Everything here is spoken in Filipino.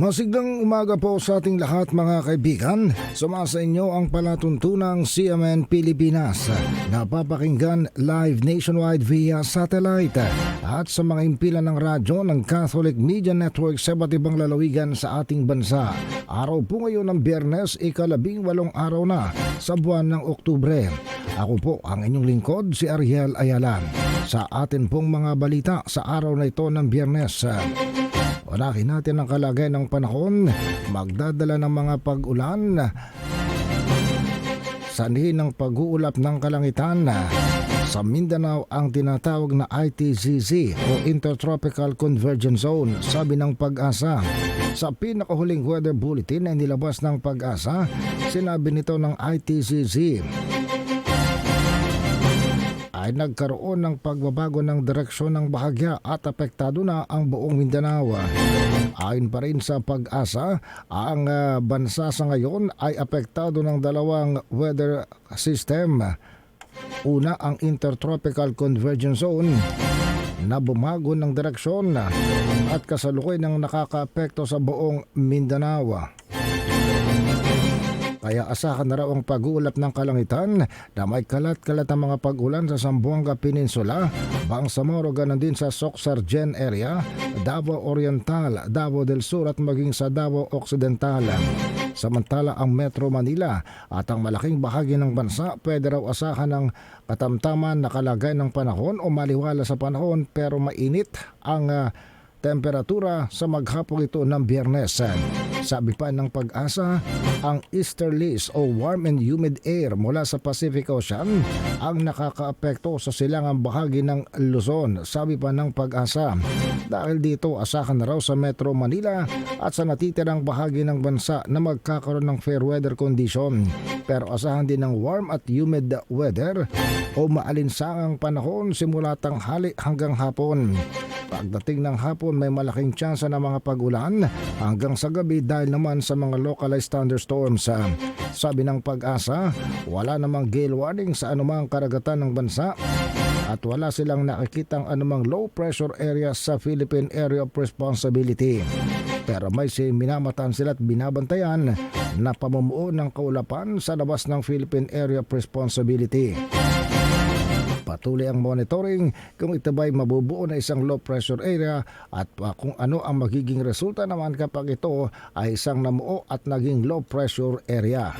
Masiglang umaga po sa ating lahat mga kaibigan. Sumasa inyo ang palatuntunang CMN Pilipinas. Napapakinggan live nationwide via satellite at sa mga impilan ng radyo ng Catholic Media Network sa iba't ibang lalawigan sa ating bansa. Araw po ngayon ng biyernes, ikalabing walong araw na sa buwan ng Oktubre. Ako po ang inyong lingkod, si Ariel Ayalan. Sa atin pong mga balita sa araw na ito ng biyernes. Unahin natin ang kalagay ng panahon, magdadala ng mga pag-ulan, sanhi ng pag-uulap ng kalangitan. Sa Mindanao ang tinatawag na ITCZ o Intertropical Convergence Zone, sabi ng pag-asa. Sa pinakahuling weather bulletin na nilabas ng pag-asa, sinabi nito ng ITCZ ay nagkaroon ng pagbabago ng direksyon ng bahagya at apektado na ang buong Mindanao. Ayon pa rin sa pag-asa, ang ah, bansa sa ngayon ay apektado ng dalawang weather system. Una ang Intertropical Convergence Zone na bumago ng direksyon at kasalukuy ng nakakaapekto sa buong Mindanao. Kaya asahan na raw ang pag-uulap ng kalangitan na may kalat-kalat ang mga pag-ulan sa Zamboanga Peninsula, Bangsamoro ganon din sa Soxargen area, Davao Oriental, Davao del Sur at maging sa Davao Occidental. Samantala ang Metro Manila at ang malaking bahagi ng bansa pwede raw asahan ng katamtaman na kalagay ng panahon o maliwala sa panahon pero mainit ang ah, temperatura sa maghapong ito ng biyernes. Sabi pa ng pag-asa, ang easterlies o warm and humid air mula sa Pacific Ocean ang nakakaapekto sa silangang bahagi ng Luzon, sabi pa ng pag-asa. Dahil dito, asahan na raw sa Metro Manila at sa natitirang bahagi ng bansa na magkakaroon ng fair weather condition. Pero asahan din ng warm at humid weather o maalinsangang panahon simula tanghali hanggang hapon. Pagdating ng hapon may malaking tsansa ng mga pag-ulan hanggang sa gabi dahil naman sa mga localized thunderstorms. Sabi ng pag-asa, wala namang gale warning sa anumang karagatan ng bansa at wala silang nakikitang anumang low pressure area sa Philippine Area of Responsibility. Pero may si minamatan sila at binabantayan na pamumuo ng kaulapan sa labas ng Philippine Area of Responsibility. Patuloy ang monitoring kung ito ba'y mabubuo na isang low pressure area at uh, kung ano ang magiging resulta naman kapag ito ay isang namuo at naging low pressure area.